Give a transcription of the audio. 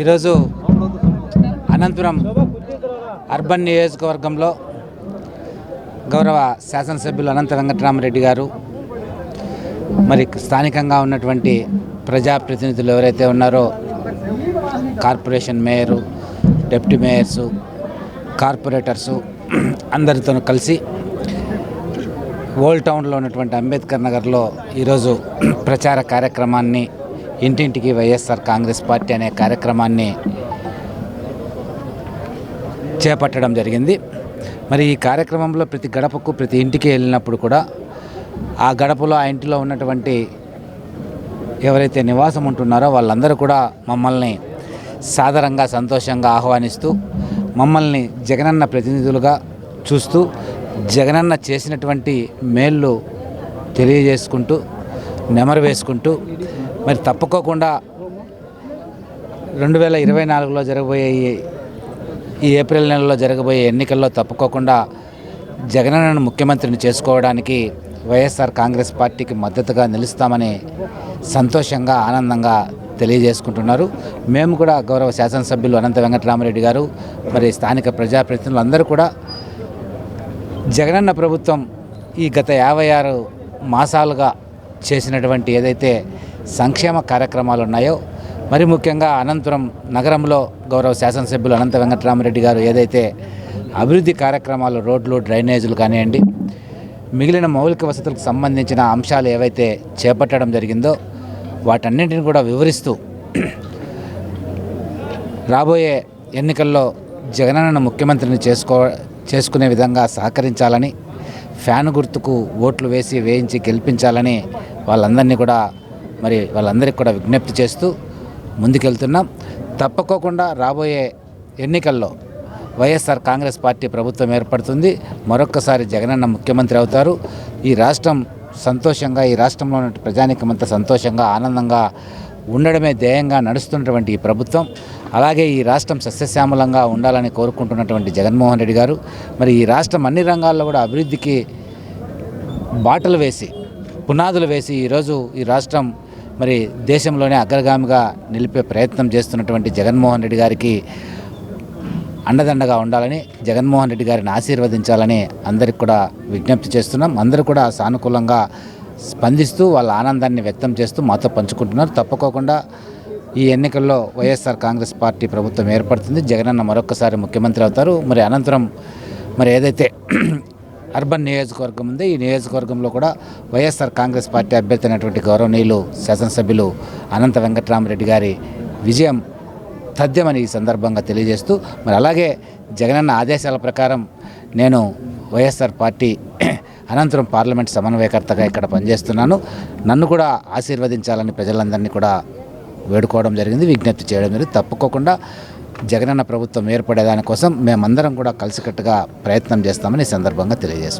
ఈరోజు అనంతపురం అర్బన్ నియోజకవర్గంలో గౌరవ శాసనసభ్యులు అనంత వెంకటరామరెడ్డి గారు మరి స్థానికంగా ఉన్నటువంటి ప్రజాప్రతినిధులు ఎవరైతే ఉన్నారో corporation mayor deputy mayors corporators అందరితో కలిసి ఓల్డ్ టౌన్లో ఉన్నటువంటి అంబేద్కర్ నగర్లో ఈరోజు ప్రచార కార్యక్రమాన్ని ఇంటింటికి వైఎస్ఆర్ కాంగ్రెస్ పార్టీ అనే కార్యక్రమాన్ని చేపట్టడం జరిగింది. మరి ఈ కార్యక్రమంలో ప్రతి గడపకు ప్రతి ఇంటికి వెళ్ళినప్పుడు కూడా ఆ గడపలో ఆ ఇంటిలో ఉన్నటువంటి ఎవరైతే నివాసం ఉంటున్నారో వాళ్ళందరూ కూడా మమ్మల్ని సాదరంగా సంతోషంగా ఆహ్వానిస్తూ మమ్మల్ని జగనన్న ప్రతినిధులుగా చూస్తూ జగనన్న చేసినటువంటి మేళ్ళు తెలియజేసుకుంటూ నెమరు వేసుకుంటూ మరి తప్పుకోకుండా రెండు వేల ఇరవై నాలుగులో జరగబోయే ఈ- ఏప్రిల్ నెలలో జరగబోయే ఎన్నికల్లో తప్పుకోకుండా జగనన్నను ముఖ్యమంత్రిని చేసుకోవడానికి వైఎస్ఆర్ కాంగ్రెస్ పార్టీకి మద్దతుగా నిలుస్తామని సంతోషంగా ఆనందంగా తెలియజేసుకుంటున్నారు. మేము కూడా గౌరవ శాసనసభ్యులు అనంత వెంకటరామరెడ్డి గారు మరి స్థానిక ప్రజాప్రతినిధులు అందరూ కూడా జగనన్న ప్రభుత్వం ఈ గత యాభై ఆరు మాసాలుగా చేసినటువంటి ఏదైతే సంక్షేమ కార్యక్రమాలు ఉన్నాయో మరి ముఖ్యంగా అనంతరం నగరంలో గౌరవ శాసనసభ్యులు అనంత వెంకటరామరెడ్డి గారు ఏదైతే అభివృద్ధి కార్యక్రమాలు రోడ్లు డ్రైనేజీలు కానివ్వండి మిగిలిన మౌలిక వసతులకు సంబంధించిన అంశాలు ఏవైతే చేపట్టడం జరిగిందో వాటన్నింటిని కూడా వివరిస్తూ రాబోయే ఎన్నికల్లో జగనన్న ముఖ్యమంత్రిని చేసుకో చేసుకునే విధంగా సహకరించాలని ఫ్యాన్ గుర్తుకు ఓట్లు వేసి వేయించి గెలిపించాలని వాళ్ళందరినీ కూడా మరి వాళ్ళందరికీ కూడా విజ్ఞప్తి చేస్తూ ముందుకెళ్తున్నాం. తప్పకోకుండా రాబోయే ఎన్నికల్లో వైఎస్ఆర్ కాంగ్రెస్ పార్టీ ప్రభుత్వం ఏర్పడుతుంది. మరొక్కసారి జగనన్న ముఖ్యమంత్రి అవుతారు. ఈ రాష్ట్రం సంతోషంగా ఈ రాష్ట్రంలో ఉన్న ప్రజానికమంతా సంతోషంగా ఆనందంగా ఉండడమే ధ్యేయంగా నడుస్తున్నటువంటి ఈ ప్రభుత్వం. అలాగే ఈ రాష్ట్రం సస్యశ్యామలంగా ఉండాలని కోరుకుంటున్నటువంటి జగన్మోహన్ రెడ్డి గారు. మరి ఈ రాష్ట్రం అన్ని రంగాల్లో కూడా అభివృద్ధికి బాటలు వేసి పునాదులు వేసి ఈరోజు ఈ రాష్ట్రం మరి దేశంలోనే అగ్రగామిగా నిలిపే ప్రయత్నం చేస్తున్నటువంటి జగన్మోహన్ రెడ్డి గారికి అండదండగా ఉండాలని జగన్మోహన్ రెడ్డి గారిని ఆశీర్వదించాలని అందరికి కూడా విజ్ఞప్తి చేస్తున్నాం. అందరూ కూడా సానుకూలంగా స్పందిస్తూ వాళ్ళ ఆనందాన్ని వ్యక్తం చేస్తూ మాతో పంచుకుంటున్నారు. తప్పుకోకుండా ఈ ఎన్నికల్లో వైఎస్ఆర్ కాంగ్రెస్ పార్టీ ప్రభుత్వం ఏర్పడుతుంది. జగనన్న మరొకసారి ముఖ్యమంత్రి అవుతారు. మరి అనంతరం మరి ఏదైతే అర్బన్ నియోజకవర్గం ఉంది ఈ నియోజకవర్గంలో కూడా వైఎస్ఆర్ కాంగ్రెస్ పార్టీ అభ్యర్థి అయినటువంటి గౌరవనీయులు శాసనసభ్యులు అనంత వెంకటరామరెడ్డి గారి విజయం తథ్యమని ఈ సందర్భంగా తెలియజేస్తూ మరి అలాగే జగనన్న ఆదేశాల ప్రకారం నేను వైఎస్ఆర్ పార్టీ అనంతరం పార్లమెంట్ సమన్వయకర్తగా ఇక్కడ పనిచేస్తున్నాను. నన్ను కూడా ఆశీర్వదించాలని ప్రజలందరినీ కూడా వేడుకోవడం జరిగింది విజ్ఞప్తి చేయడం జరిగింది. తప్పుకోకుండా జగనన్న ప్రభుత్వం ఏర్పడేదానికోసం మేమందరం కూడా కలిసికట్టుగా ప్రయత్నం చేస్తామని ఈ సందర్భంగా తెలియజేసుకున్నాం